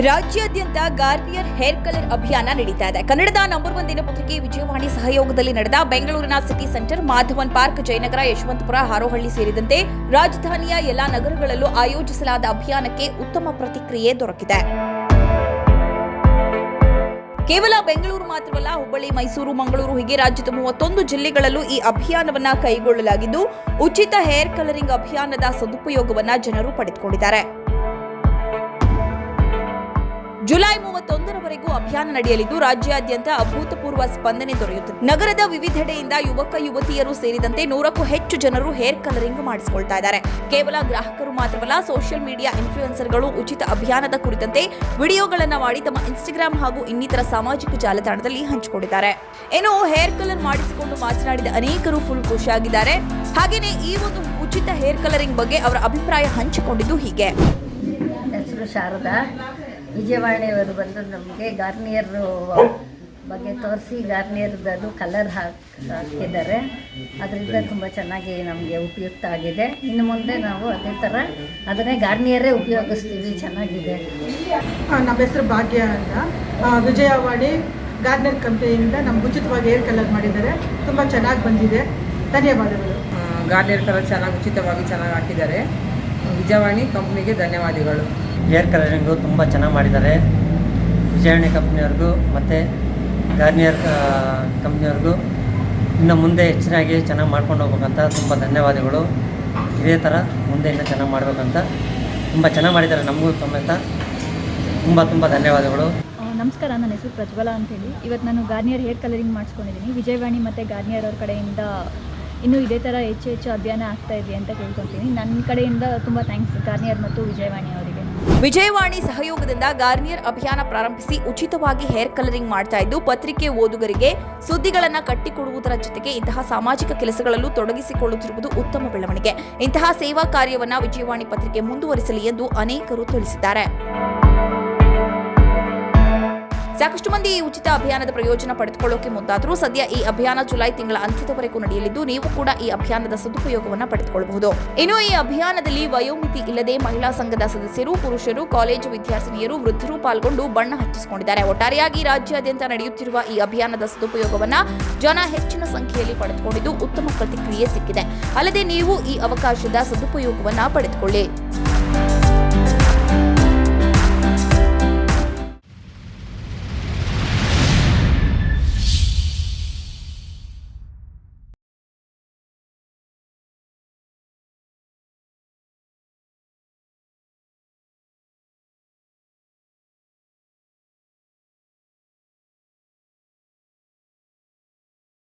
ರಾಜ್ಯಾದ್ಯಂತ Garnier hair colour ಅಭಿಯಾನ ನಡೀತಾ ಇದೆ. ಕನ್ನಡದ ನಂಬರ್ ಒನ್ ದಿನಪತ್ರಿಕೆ ವಿಜಯವಾಣಿ ಸಹಯೋಗದಲ್ಲಿ ನಡೆದ ಬೆಂಗಳೂರಿನ city centre, Madhavan park, Jayanagar, Yeshwantpur, Harohalli ಸೇರಿದಂತೆ ರಾಜಧಾನಿಯ ಎಲ್ಲಾ ನಗರಗಳಲ್ಲೂ ಆಯೋಜಿಸಲಾದ ಅಭಿಯಾನಕ್ಕೆ ಉತ್ತಮ ಪ್ರತಿಕ್ರಿಯೆ ದೊರಕಿದೆ. ಕೇವಲ ಬೆಂಗಳೂರು ಮಾತ್ರವಲ್ಲ, ಹುಬ್ಬಳ್ಳಿ, ಮೈಸೂರು, ಮಂಗಳೂರು ಹೀಗೆ ರಾಜ್ಯದ ಮೂವತ್ತೊಂದು ಜಿಲ್ಲೆಗಳಲ್ಲೂ ಈ ಅಭಿಯಾನವನ್ನ ಕೈಗೊಳ್ಳಲಾಗಿದ್ದು, ಉಚಿತ ಹೇರ್ ಕಲರಿಂಗ್ ಅಭಿಯಾನದ ಸದುಪಯೋಗವನ್ನ ಜನರು ಪಡೆದುಕೊಂಡಿದ್ದಾರೆ. ಜುಲೈ ಮೂವತ್ತೊಂದರವರೆಗೂ ಅಭಿಯಾನ ನಡೆಯಲಿದ್ದು, ರಾಜ್ಯಾದ್ಯಂತ ಅಭೂತಪೂರ್ವ ಸ್ಪಂದನೆ ದೊರೆಯುತ್ತದೆ. ನಗರದ ವಿವಿಧೆಡೆಯಿಂದ ಯುವಕ, ಯುವತಿಯರು ಸೇರಿದಂತೆ ನೂರಕ್ಕೂ ಹೆಚ್ಚು ಜನರು ಹೇರ್ ಕಲರಿಂಗ್ ಮಾಡಿಸಿಕೊಳ್ತಾ ಇದ್ದಾರೆ. ಕೇವಲ ಗ್ರಾಹಕರು ಮಾತ್ರವಲ್ಲ, ಸೋಷಿಯಲ್ ಮೀಡಿಯಾ ಇನ್ಫ್ಲೂಯೆನ್ಸರ್ಗಳು ಉಚಿತ ಅಭಿಯಾನದ ಕುರಿತಂತೆ ವಿಡಿಯೋಗಳನ್ನು ಮಾಡಿ ತಮ್ಮ ಇನ್ಸ್ಟಾಗ್ರಾಮ್ ಹಾಗೂ ಇನ್ನಿತರ ಸಾಮಾಜಿಕ ಜಾಲತಾಣದಲ್ಲಿ ಹಂಚಿಕೊಂಡಿದ್ದಾರೆ. ಏನು ಹೇರ್ ಕಲರ್ ಮಾಡಿಸಿಕೊಂಡು ಮಾತನಾಡಿದ ಅನೇಕರು ಫುಲ್ ಖುಷಿಯಾಗಿದ್ದಾರೆ ಹಾಗೆಯೇ ಈ ಒಂದು ಉಚಿತ ಹೇರ್ ಕಲರಿಂಗ್ ಬಗ್ಗೆ ಅವರ ಅಭಿಪ್ರಾಯ ಹಂಚಿಕೊಂಡಿದ್ದು ಹೀಗೆ. ಹೆಸರು ಶಾರದಾ. ವಿಜಯವಾಣಿಯವರು ಬಂದು ನಮಗೆ ಗಾರ್ನಿಯರ್ ಬಗ್ಗೆ ತೋರಿಸಿ ಗಾರ್ನಿಯರ್ದು ಕಲರ್ ಹಾಕ್ ಹಾಕಿದ್ದಾರೆ. ಅದರಿಂದ ತುಂಬ ಚೆನ್ನಾಗಿ ನಮಗೆ ಉಪಯುಕ್ತ ಆಗಿದೆ. ಇನ್ನು ಮುಂದೆ ನಾವು ಅದೇ ಥರ ಅದನ್ನೇ ಗಾರ್ನಿಯರೇ ಉಪಯೋಗಿಸ್ತೀವಿ. ಚೆನ್ನಾಗಿದೆ. ನಮ್ಮ ಹೆಸರು ಭಾಗ್ಯ ಅಂತ. ವಿಜಯವಾಡಿ ವಿಜಯವಾಣಿ ಗಾರ್ನಿಯರ್ ಕಂಪ್ನಿಯಿಂದ ನಮ್ಗೆ ಉಚಿತವಾಗಿ ಏರ್ ಕಲರ್ ಮಾಡಿದ್ದಾರೆ. ತುಂಬ ಚೆನ್ನಾಗಿ ಬಂದಿದೆ. ಧನ್ಯವಾದಗಳು. ಗಾರ್ನಿಯರ್ ಕಲರ್ ಚೆನ್ನಾಗಿ ಉಚಿತವಾಗಿ ಚೆನ್ನಾಗಿ ಹಾಕಿದ್ದಾರೆ. ವಿಜಯವಾಣಿ ಕಂಪ್ನಿಗೆ ಧನ್ಯವಾದಗಳು. ಏರ್ ಕಲರಿಂಗು ತುಂಬ ಚೆನ್ನಾಗಿ ಮಾಡಿದ್ದಾರೆ. ವಿಜಯವಾಣಿ ಕಂಪ್ನಿಯವ್ರಿಗೂ ಮತ್ತು ಗಾರ್ನಿಯರ್ ಕಂಪ್ನಿಯವ್ರಿಗೂ ಇನ್ನು ಮುಂದೆ ಹೆಚ್ಚಿನಾಗಿ ಚೆನ್ನಾಗಿ ಮಾಡ್ಕೊಂಡು ಹೋಗ್ಬೇಕಂತ ತುಂಬ ಧನ್ಯವಾದಗಳು. ಇದೇ ಥರ ಮುಂದೆ ಇನ್ನೂ ಚೆನ್ನಾಗಿ ಮಾಡಬೇಕಂತ ತುಂಬ ಚೆನ್ನಾಗಿ ಮಾಡಿದ್ದಾರೆ ನಮಗೂ ಸಮೇತ. ತುಂಬ ತುಂಬ ಧನ್ಯವಾದಗಳು. ನಮಸ್ಕಾರ ನನ್ನ ಹೆಸರು ಪ್ರಜ್ವಲ ಅಂತೇಳಿ. ಇವತ್ತು ನಾನು ಗಾರ್ನಿಯರ್ ಹೇರ್ ಕಲರಿಂಗ್ ಮಾಡಿಸ್ಕೊಂಡಿದ್ದೀನಿ. ವಿಜಯವಾಣಿ ಮತ್ತು ಗಾರ್ನಿಯರ್ ಅವ್ರ ಕಡೆಯಿಂದ ಇನ್ನೂ ಇದೇ ಥರ ಹೆಚ್ಚು ಹೆಚ್ಚು ಅಭಿಯಾನ ಆಗ್ತಾ ಇದೆ ಅಂತ ಕೇಳ್ಕೊತೀನಿ ನನ್ನ ಕಡೆಯಿಂದ ತುಂಬ ಥ್ಯಾಂಕ್ಸ್ ಗಾರ್ನಿಯರ್ ಮತ್ತು ವಿಜಯವಾಣಿ ಅವರಿಗೆ. ವಿಜಯವಾಣಿ ಸಹಯೋಗದಿಂದ ಗಾರ್ನಿಯರ್ ಅಭಿಯಾನ ಪ್ರಾರಂಭಿಸಿ ಉಚಿತವಾಗಿ ಹೇರ್ ಕಲರಿಂಗ್ ಮಾಡ್ತಾ ಇದ್ದು, ಪತ್ರಿಕೆ ಓದುಗರಿಗೆ ಸುದ್ದಿಗಳನ್ನು ಕಟ್ಟಿಕೊಡುವುದರ ಜೊತೆಗೆ ಇಂತಹ ಸಾಮಾಜಿಕ ಕೆಲಸಗಳಲ್ಲೂ ತೊಡಗಿಸಿಕೊಳ್ಳುತ್ತಿರುವುದು ಉತ್ತಮ ಬೆಳವಣಿಗೆ. ಇಂತಹ ಸೇವಾ ಕಾರ್ಯವನ್ನು ವಿಜಯವಾಣಿ ಪತ್ರಿಕೆ ಮುಂದುವರಿಸಲಿ ಎಂದು ಅನೇಕರು ತಿಳಿಸಿದ್ದಾರೆ. ಸಾಕಷ್ಟು ಮಂದಿ ಈ ಉಚಿತ ಅಭಿಯಾನದ ಪ್ರಯೋಜನ ಪಡೆದುಕೊಳ್ಳೋಕೆ ಮುಂದಾದರೂ ಸದ್ಯ ಈ ಅಭಿಯಾನ ಜುಲೈ ತಿಂಗಳ ಅಂತ್ಯದವರೆಗೂ ನಡೆಯಲಿದ್ದು ನೀವು ಕೂಡ ಈ ಅಭಿಯಾನದ ಸದುಪಯೋಗವನ್ನು ಪಡೆದುಕೊಳ್ಳಬಹುದು. ಇನ್ನು ಈ ಅಭಿಯಾನದಲ್ಲಿ ವಯೋಮಿತಿ ಇಲ್ಲದೆ ಮಹಿಳಾ ಸಂಘದ ಸದಸ್ಯರು, ಪುರುಷರು, ಕಾಲೇಜು ವಿದ್ಯಾರ್ಥಿನಿಯರು, ವೃದ್ಧರು ಪಾಲ್ಗೊಂಡು ಬಣ್ಣ ಹಚ್ಚಿಸಿಕೊಂಡಿದ್ದಾರೆ. ಒಟ್ಟಾರೆಯಾಗಿ ರಾಜ್ಯಾದ್ಯಂತ ನಡೆಯುತ್ತಿರುವ ಈ ಅಭಿಯಾನದ ಸದುಪಯೋಗವನ್ನು ಜನ ಹೆಚ್ಚಿನ ಸಂಖ್ಯೆಯಲ್ಲಿ ಪಡೆದುಕೊಂಡಿದ್ದು ಉತ್ತಮ ಪ್ರತಿಕ್ರಿಯೆ ಸಿಕ್ಕಿದೆ. ಅಲ್ಲದೆ ನೀವು ಈ ಅವಕಾಶದ ಸದುಪಯೋಗವನ್ನು ಪಡೆದುಕೊಳ್ಳಿ.